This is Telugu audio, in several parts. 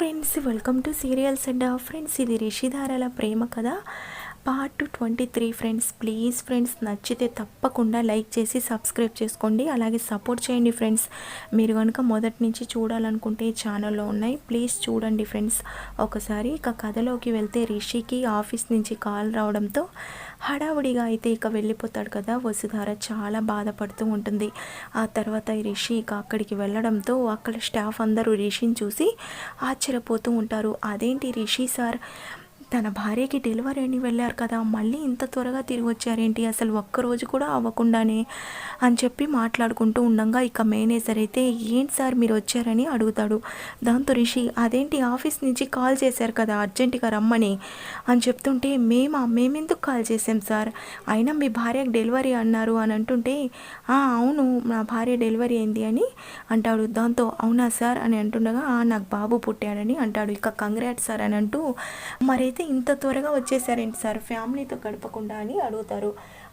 Friends welcome to serials and friends ఇది రిషిధారాల ప్రేమ కథ. Part twenty three friends please friends నచ్చితే తప్పకుండా లైక్ చేసి సబ్స్క్రైబ్ చేసుకోండి. అలాగే సపోర్ట్ చేయండి ఫ్రెండ్స్. మీరు కనుక మొదటి నుంచి చూడాలనుకుంటే ఛానల్లో ఉన్నాయి. ప్లీజ్ చూడండి ఫ్రెండ్స్. ఒకసారి ఇక కథలోకి వెళ్తే రిషికి ఆఫీస్ నుంచి కాల్ రావడంతో హడావుడిగా అయితే ఇక వెళ్ళిపోతాడు కదా. వసుధార చాలా బాధపడుతూ ఉంటుంది. ఆ తర్వాత రిషి ఇక అక్కడికి వెళ్ళడంతో అక్కడ స్టాఫ్ అందరూ రిషిని చూసి ఆశ్చర్యపోతూ ఉంటారు. అదేంటి రిషి సార్? తన భార్యకి డెలివరీ అని వెళ్ళారు కదా మళ్ళీ ఇంత త్వరగా తిరిగి వచ్చారేంటి? అసలు ఒక్కరోజు కూడా అవ్వకుండానే అని చెప్పి మాట్లాడుకుంటూ ఉండగా ఇక మేనేజర్ అయితే ఏంటి సార్ మీరు వచ్చారని అడుగుతాడు. దాంతో రిషి అదేంటి ఆఫీస్ నుంచి కాల్ చేశారు కదా అర్జెంటుగా రమ్మని అని చెప్తుంటే మేమా? మేమెందుకు కాల్ చేసాం సార్? అయినా మీ భార్యకు డెలివరీ అన్నారు అని అంటుంటే "ఆ, అవును నా భార్య డెలివరీ అయింది అని అంటాడు. దాంతో అవునా సార్ అని అంటుండగా నాకు బాబు పుట్టాడని అంటాడు. ఇక కంగ్రాట్ సార్ అని అంటూ మరైతే అయితే ఇంత త్వరగా వచ్చేసారేంటి సార్? ఫ్యామిలీతో గడపకుండా అని అడుగుతారు.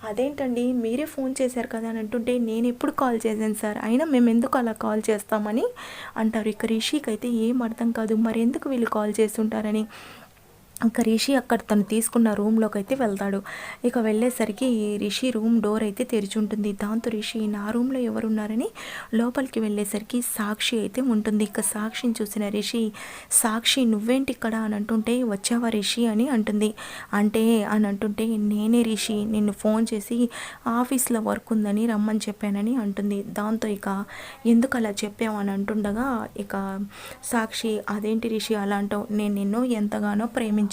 అదేంటండి? మీరే ఫోన్ చేశారు కదా అని అంటుంటే నేను ఎప్పుడు కాల్ చేశాను సార్? అయినా మేము ఎందుకు అలా కాల్ చేస్తామని అంటారు. ఇక రిషికి అయితే ఏం అర్థం కాదు. మరెందుకు వీళ్ళు కాల్ చేస్తుంటారని? ఇంకా రిషి అక్కడ తను తీసుకున్న రూమ్లోకి అయితే వెళ్తాడు. ఇక వెళ్ళేసరికి రిషి రూమ్ డోర్ అయితే తెరిచి ఉంటుంది దాంతో రిషి నా రూమ్లో ఎవరున్నారని? లోపలికి వెళ్ళేసరికి సాక్షి అయితే ఉంటుంది. ఇక సాక్షిని చూసిన రిషి సాక్షి నువ్వేంటి ఇక్కడ? అని అంటుంటే వచ్చావా రిషి? అని అంటుంది. అంటే అని అంటుంటే నేనే రిషి నిన్ను ఫోన్ చేసి ఆఫీస్లో వర్క్ ఉందని రమ్మని చెప్పానని అంటుంది. దాంతో ఇక ఎందుకు అలా చెప్పావు? అని అంటుండగా ఇక సాక్షి అదేంటి రిషి అలా అంటావు? నేను నిన్ను ఎంతగానో ప్రేమించాను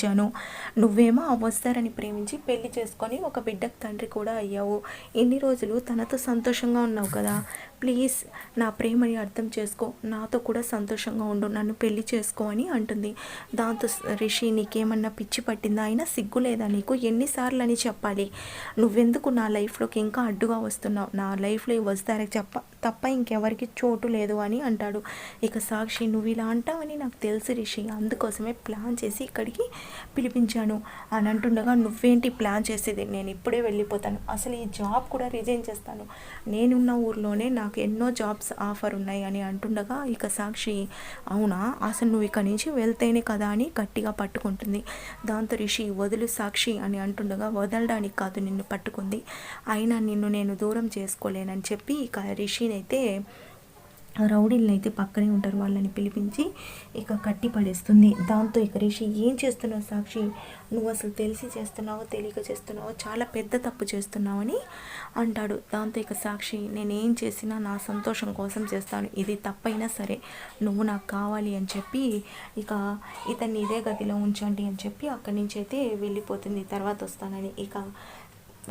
నువ్వేమో ఆ వస్తారని ప్రేమించి పెళ్ళి చేసుకొని ఒక బిడ్డకు తండ్రి కూడా అయ్యావు. ఇన్ని రోజులు తనతో సంతోషంగా ఉన్నావు కదా? ప్లీజ్ నా ప్రేమని అర్థం చేసుకో. నాతో కూడా సంతోషంగా ఉండు. నన్ను పెళ్ళి చేసుకో అని అంటుంది. దాంతో రిషి నీకేమన్నా పిచ్చి పట్టిందా? అయినా సిగ్గు లేదా నీకు? ఎన్నిసార్లు అని చెప్పాలి. నువ్వెందుకు నా లైఫ్లోకి ఇంకా అడ్డుగా వస్తున్నావు? నా లైఫ్లో వస్తారని చెప్ప తప్ప ఇంకెవరికి చోటు లేదు అని అంటాడు. ఇక సాక్షి నువ్వు ఇలా అంటావని నాకు తెలుసు రిషి. అందుకోసమే ప్లాన్ చేసి ఇక్కడికి పిలిపించాను. అని అంటుండగా నువ్వేంటి ప్లాన్ చేసేది? నేను ఇప్పుడే వెళ్ళిపోతాను. అసలు ఈ జాబ్ కూడా రిజైన్ చేస్తాను. నేనున్న ఊర్లోనే నాకు ఎన్నో జాబ్స్ ఆఫర్ ఉన్నాయి అని అంటుండగా ఇక సాక్షి అవునా? అసలు నువ్వు ఇక్కడి నుంచి వెళ్తేనే కదా అని గట్టిగా పట్టుకుంటుంది. దాంతో రిషి వదులు సాక్షి అని అంటుండగా వదలడానికి కాదు నిన్ను పట్టుకుంది. అయినా నిన్ను నేను దూరం చేసుకోలేనని చెప్పి ఇక రిషిని అయితే రౌడీలను అయితే పక్కనే ఉంటారు వాళ్ళని పిలిపించి ఇక కట్టి పడేస్తుంది. దాంతో ఇక రిషి ఏం చేస్తున్నావు సాక్షి? నువ్వు అసలు తెలిసి చేస్తున్నావో? తెలియక చేస్తున్నావో? చాలా పెద్ద తప్పు చేస్తున్నావని అంటాడు. దాంతో ఇక సాక్షి నేనేం చేసినా నా సంతోషం కోసం చేస్తాను. ఇది తప్పైనా సరే. నువ్వు నాకు కావాలి అని చెప్పి ఇక ఇతన్ని ఇదే గదిలో ఉంచండి అని చెప్పి అక్కడి నుంచి అయితే వెళ్ళిపోతుంది. తర్వాత వస్తానని ఇక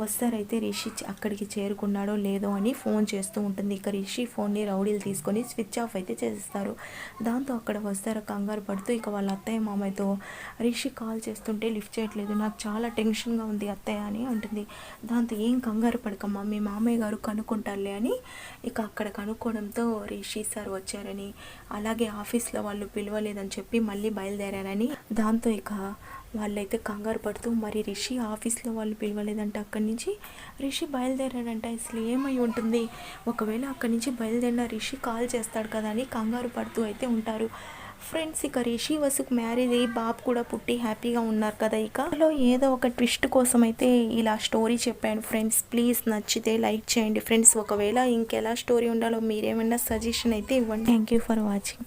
వస్తారైతే రిషి అక్కడికి చేరుకున్నాడో లేదో అని ఫోన్ చేస్తూ ఉంటుంది. ఇక రిషి ఫోన్ని రౌడీలు తీసుకొని స్విచ్ ఆఫ్ అయితే చేస్తారు దాంతో అక్కడ వస్తారు కంగారు పడుతూ ఇక వాళ్ళ అత్తయ్య మామయ్యతో రిషి కాల్ చేస్తుంటే లిఫ్ట్ చేయట్లేదు. నాకు చాలా టెన్షన్గా ఉంది అత్తయ్య అని అంటుంది. దాంతో ఏం కంగారు పడకమ్మా మీ మామయ్య గారు కనుక్కుంటారులే అని ఇక అక్కడ కనుక్కోవడంతో రిషి సార్ వచ్చారని అలాగే ఆఫీస్లో వాళ్ళు పిలవలేదని చెప్పి మళ్ళీ బయలుదేరారని దాంతో ఇక వాళ్ళైతే కంగారు పడుతూ మరి రిషి ఆఫీస్లో వాళ్ళు పిలవలేదంట. అక్కడి నుంచి రిషి బయలుదేరాడంట. అసలు ఏమై ఉంటుంది? ఒకవేళ అక్కడి నుంచి బయలుదేరిన రిషి కాల్ చేస్తాడు కదా అని కంగారు పడుతూ అయితే ఉంటారు. ఫ్రెండ్స్ ఇక రిషి వసుకు మ్యారేజ్ అయ్యి బాబు కూడా పుట్టి హ్యాపీగా ఉన్నారు కదా ఇక. అందులో ఏదో ఒక ట్విస్ట్ కోసం అయితే ఇలా స్టోరీ చెప్పాను ఫ్రెండ్స్. ప్లీజ్ నచ్చితే లైక్ చేయండి ఫ్రెండ్స్. ఒకవేళ ఇంకెలా స్టోరీ ఉండాలో మీరేమైనా సజెషన్ అయితే ఇవ్వండి. Thank you for watching.